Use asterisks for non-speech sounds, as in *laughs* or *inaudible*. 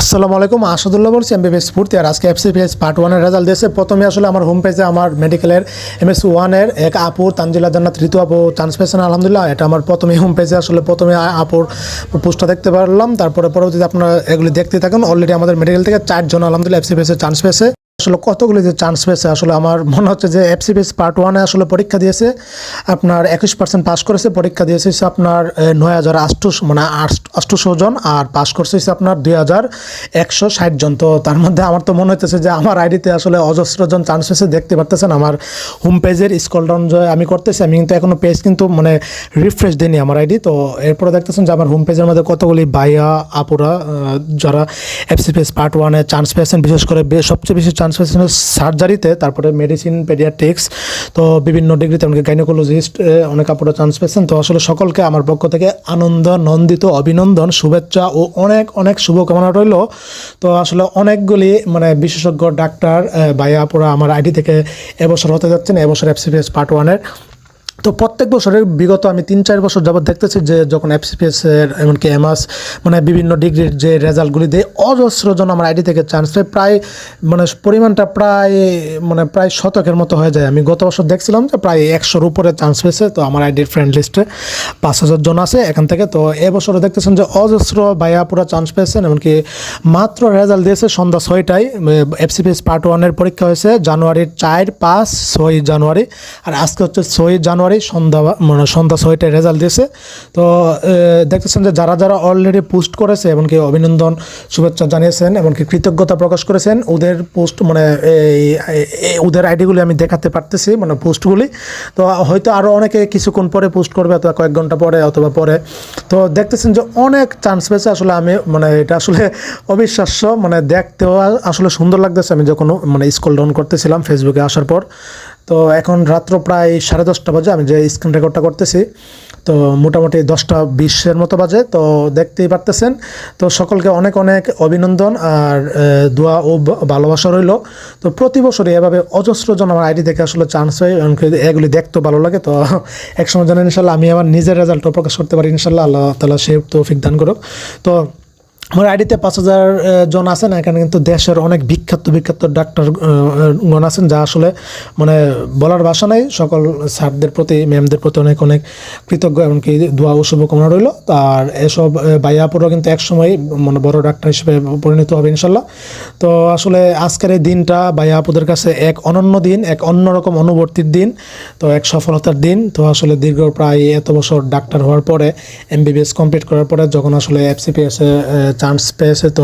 আসসালামু আলাইকুম, আসাদুল্লাহ বলছি এমবিবিএস স্ফূর্তি আর আজকে এফসিপিএস পার্ট ওয়ানের রেজাল্ট দিয়েছে। প্রথমে আসলে আমার হোম পেজে আমার মেডিকেলের এম এস ওয়ানের এক আপুর, তানজিলা জান্নাত ঋতু আপু চান্স পেয়েছেন আলহামদুলিল্লাহ, এটা আমার প্রথমে হোম পেজে আসলে প্রথমে আপুর পোস্টটা দেখতে পারলাম। তারপরে পরবর্তীতে আপনারা এগুলি দেখতে থাকুন। অলরেডি আমাদের মেডিকেল থেকে চারজন আলহামদুলিল্লাহ এফসিপিএসে চান্স পেয়েছে আসলে কতগুলি যে চান্স পেয়েছে, আসলে আমার মনে হচ্ছে যে এফসিপিএস পার্ট ওয়ানে আসলে পরীক্ষা দিয়েছে, আপনার একুশ পার্সেন্ট পাস করেছে, পরীক্ষা দিয়েছে আপনার নয় হাজার আটশো মানে আটশোশো জন, আর পাস করছে আপনার দুই হাজার একশো ষাট জন। তো তার মধ্যে আমার তো মনে হইতেছে যে আমার আইডিতে আসলে অজস্র জন চান্স পেয়েছে, দেখতে পারতেছেন আমার হোম পেজের স্কল ডাউন যে আমি করতেছি, আমি কিন্তু এখনও পেজ কিন্তু মানে রিফ্রেশ দিইনি আমার আইডি তো এরপরে দেখতেছেন যে আমার হোম পেজের মধ্যে কতগুলি বাইয়া আপুরা যারা এফসিপিএস পার্ট ওয়ানে চান্স পেয়েছেন, বিশেষ করে সবচেয়ে বেশি চান্স পেয়েছেন সার্জারিতে তারপরে মেডিসিন পেডিয়াট্রিক্স তো বিভিন্ন ডিগ্রিতে অনেকে গাইনোকোলজিস্ট অনেক আপুরা চান্স পেয়েছেন তো আসলে সকলকে আমার পক্ষ থেকে আনন্দ, নন্দিত, অভিনন্দন, শুভেচ্ছা ও অনেক অনেক শুভকামনা রইল। তো আসলে অনেকগুলি মানে বিশেষজ্ঞ, ডাক্তার ভাইয়া, আপুরা আমার আইডি থেকে এবছর হতে যাচ্ছেন এবছর এফসিপিএস পার্ট ওয়ানের তো প্রত্যেক বছরের বিগত আমি তিন চার বছর যাবত দেখতেছি যে যখন এফসিপিএস এর, এমনকি এমআস মানে বিভিন্ন ডিগ্রির যে রেজাল্টগুলি দেয়, অজস্র জন আমার আইডি থেকে চান্স পাই প্রায় মানে পরিমাণটা প্রায় মানে প্রায় শতকের মতো হয়ে যায়। আমি গত বছর দেখছিলাম যে প্রায় একশোর উপরে চান্স পেয়েছে, তো আমার আইডির ফ্রেন্ড লিস্টে পাঁচ হাজার জন আছে এখান থেকে। তো এবছরও দেখতেছেন যে অজস্র ভাইয়া পুরা চান্স পেয়েছেন, এমনকি মাত্র রেজাল্ট দিয়েছে সন্ধ্যা ছয়টায়। এফসিপিএস পার্ট ওয়ানের পরীক্ষা হয়েছে জানুয়ারির চার পাঁচ, ছয় জানুয়ারি। আর আজকে হচ্ছে ছয় জানুয়ারি সন্ধ্যা মানে সন্ধ্যা ছয়টায় রেজাল্ট দিয়েছে। তো দেখতেছেন যে যারা যারা অলরেডি পোস্ট করেছে এমনকি অভিনন্দন, শুভেচ্ছা জানিয়েছেন এমনকি কৃতজ্ঞতা প্রকাশ করেছেন, ওদের পোস্ট মানে ওদের আইডিগুলি আমি দেখাতে পারতেছি মানে পোস্টগুলি তো হয়তো আরও অনেকে কিছুক্ষণ পরে পোস্ট করবে, অথবা কয়েক ঘণ্টা পরে অথবা পরে। তো দেখতেছেন যে অনেক চান্স পেয়েছে, আসলে আমি মানে এটা আসলে অবিশ্বাস্য মানে দেখতেও আসলে সুন্দর লাগতেছে। আমি যখন মানে স্কুল ডাউন করতেছিলাম ফেসবুকে আসার পর তো এখন রাত্র প্রায় সাড়ে দশটা বাজে, আমি যে স্ক্রিন রেকর্ডটা করতেছি, তো মোটামুটি দশটা বিশের মতো বাজে, তো দেখতেই পারতেছেন। তো সকলকে অনেক অনেক অভিনন্দন আর দোয়া ও ভালোবাসা রইল। তো প্রতি বছরই এভাবে অজস্র জন আমার আইডি থেকে আসলে চান্স হয় এগুলি দেখতেও ভালো লাগে। তো *laughs* একসময় জানেন ইনশাল্লাহ, আমি আমার নিজের রেজাল্টও প্রকাশ করতে পারি ইনশাল্লাহ। আল্লাহ তালা সে তৌফিক দান করুক। তো আমার আইডিতে পাঁচ হাজার জন আছেন এখানে কিন্তু দেশের অনেক বিখ্যাত বিখ্যাত ডাক্তার গণ আছেন যা আসলে মানে বলার ভাষা নাই। সকল স্যারদের প্রতি ম্যামদের প্রতি অনেক অনেক কৃতজ্ঞ এমনকি দোয়া ও শুভকামনা রইল। আর এসব আহ, ভাইয়াপুরও কিন্তু একসময় মানে বড় ডাক্তার হিসেবে পরিণত হবে ইনশাল্লাহ। তো আসলে আজকের এই দিনটা ভাইয়াপুদের কাছে এক অনন্য দিন এক অন্যরকম অনুবর্তীর দিন তো এক সফলতার দিন। তো আসলে দীর্ঘ প্রায় এত বছর ডাক্তার হওয়ার পরে এমবিবিএস কমপ্লিট করার পরে যখন আসলে এফসিপিএস চান্স পেয়েছে তো